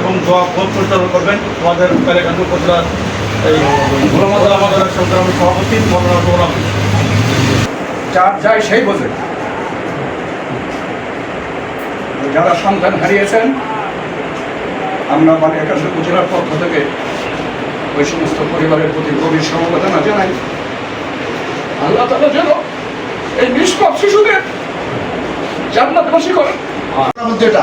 এবং দোয়া ফোন পরিচালনা করবেন। আমাদের কালেকান্ত উপজেলার এই গোলামাদ আমাদের সংগ্রামের সভাপতি গোলাম যার যায় সেই বোঝে। যারা সন্তান হারিয়েছেন আমরা মানে একাশে উপজেলার পক্ষ থেকে ওই সমস্ত পরিবারের প্রতি গভীর সমবেদনা জানাই। আল্লাহ তালা যেন এই নিষ্পাপ শিশুদের জান্নাতবাসী করেন। যেটা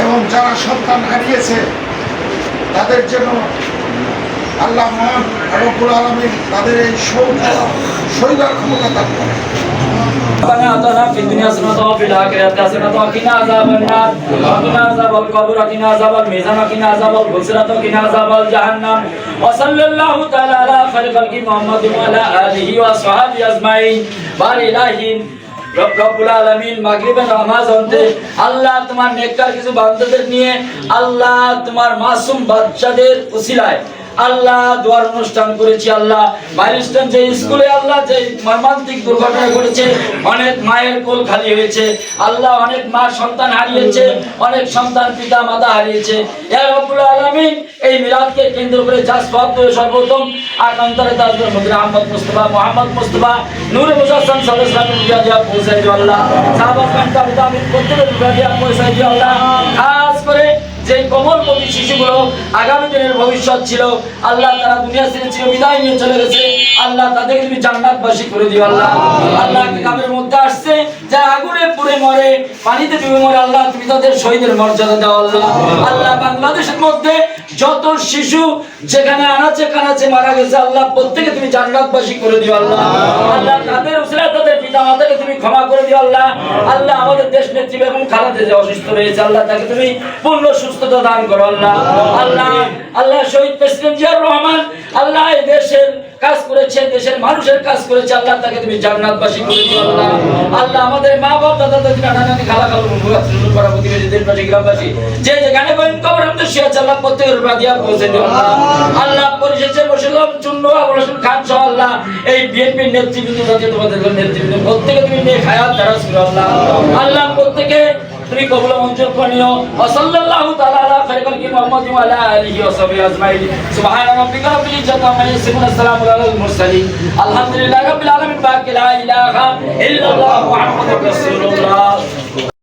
এবং যারা সন্তান হারিয়েছে তাদের জন্য আল্লাহ মহান রব্বুল আলমী তাদের এই সৌর্য শৈলার ক্ষমতা দান করে ربنا آتنا في الدنيا حسنة وفي الآخرة حسنة وقنا عذاب النار وقنا عذاب القبر وقنا عذاب الميزان وقنا عذاب البصرة وقنا عذاب الجهنم وصلى الله تعالى على خير خلق محمد وعلى آله وصحبه أجمعين بار إلهين রব রব্বুল আলামিন মাগরিবের নামাজ অন্তে আল্লাহ তোমার নেককার কিছু বান্দাদের নিয়ে আল্লাহ তোমার মাসুম বাচ্চাদের উসিলায় আল্লাহ দোয়ার অনুষ্ঠান করেছি আল্লাহ। মাইলস্টোন যে স্কুলে আল্লাহ যে মর্মান্তিক দুর্ঘটনা ঘটেছে, অনেক মায়ের কোল খালি হয়েছে। আল্লাহ অনেক মা সন্তান হারিয়েছে, অনেক সন্তান পিতা মাতা হারিয়েছে। আলামিন এই মিলাদকে কেন্দ্র করে যা সব সর্বপ্রথম আর অন্তরে তাজুল মদির আহমদ মুস্তফা, মোহাম্মদ মুস্তফা, নূরে মুজাসসাম সাল্লাল্লাহু আলাইহি পৌঁছাই দিও আল্লাহ। সাহাবা কান্তা বিদামিন প্রত্যেকের বিদায়া পৌঁছাই দিও আল্লাহ। যে কোমলমতি শিশুগুলো আগামী দিনের ভবিষ্যৎ ছিল, আল্লাহ তারা দুনিয়া ছেড়ে চির বিদায় নিয়ে চলে গেছে। আল্লাহ তাদেরকে তুমি জান্নাতবাসী করে দিও, আল্লাহ। আল্লাহ গ্রামের মধ্যে আসছে? যারা আগুনে পুড়ে মরে, পানিতে ডুবে মরে, আল্লাহ তুমি তাদের শহীদের মর্যাদা দাও, আল্লাহ। আল্লাহ বাংলাদেশের মধ্যে যত শিশু যেখানে আনাচে কানাচে মারা গেছে, আল্লাহ প্রত্যেকে তুমি জান্নাতবাসী করে দিও, আল্লাহ। আল্লাহ তাদের উসিলা তাদের পিতা মাতাকে তুমি ক্ষমা করে দিও, আল্লাহ। আল্লাহ আমাদের দেশ নেত্রী বেগম খালাদে যে অসুস্থ রয়েছে, আল্লাহ তাকে তুমি পূর্ণ সুস্থতা দান করো আল্লাহ। আল্লাহ আল্লাহ শহীদ প্রেসিডেন্ট জিয়াউর রহমান, আল্লাহ এই দেশের কাজ করেছে, দেশের মানুষের কাজ করেছে, আল্লাহ তাকে তুমি জান্নাতবাসী করে দিও আল্লাহ। আল্লাহ আমাদের মা বাপ দাদা দাদি নানা নানি খালা খালু বন্ধুরা সুন্দর পাড়া প্রতিবেশী, দেশবাসী, গ্রামবাসী, যে যেখানে বলেন কবর আমাদের শুয়ে আছে, আল্লাহ প্রত্যেকের উপর দিয়া পৌঁছে দিও আল্লাহ। পরিশেষে বসলাম চুন্ন আবুল খান সহ আল্লাহ। এই বিএনপির নেতৃবৃন্দ যাতে তোমাদের নেতৃবৃন্দ, প্রত্যেকে তুমি নিয়ে খায়াত, দারাজ করো আল্লাহ। আল্লাহ প্রত্যেকে তুমি কবুল মঞ্জুর করিও ওয়া সাল্লাল্লাহু তাআলা আলা খায়রিল কি মুহাম্মদ ওয়া আলা আলিহি ওয়া সাহবিহি আজমাইন। সুবহান রাব্বিকা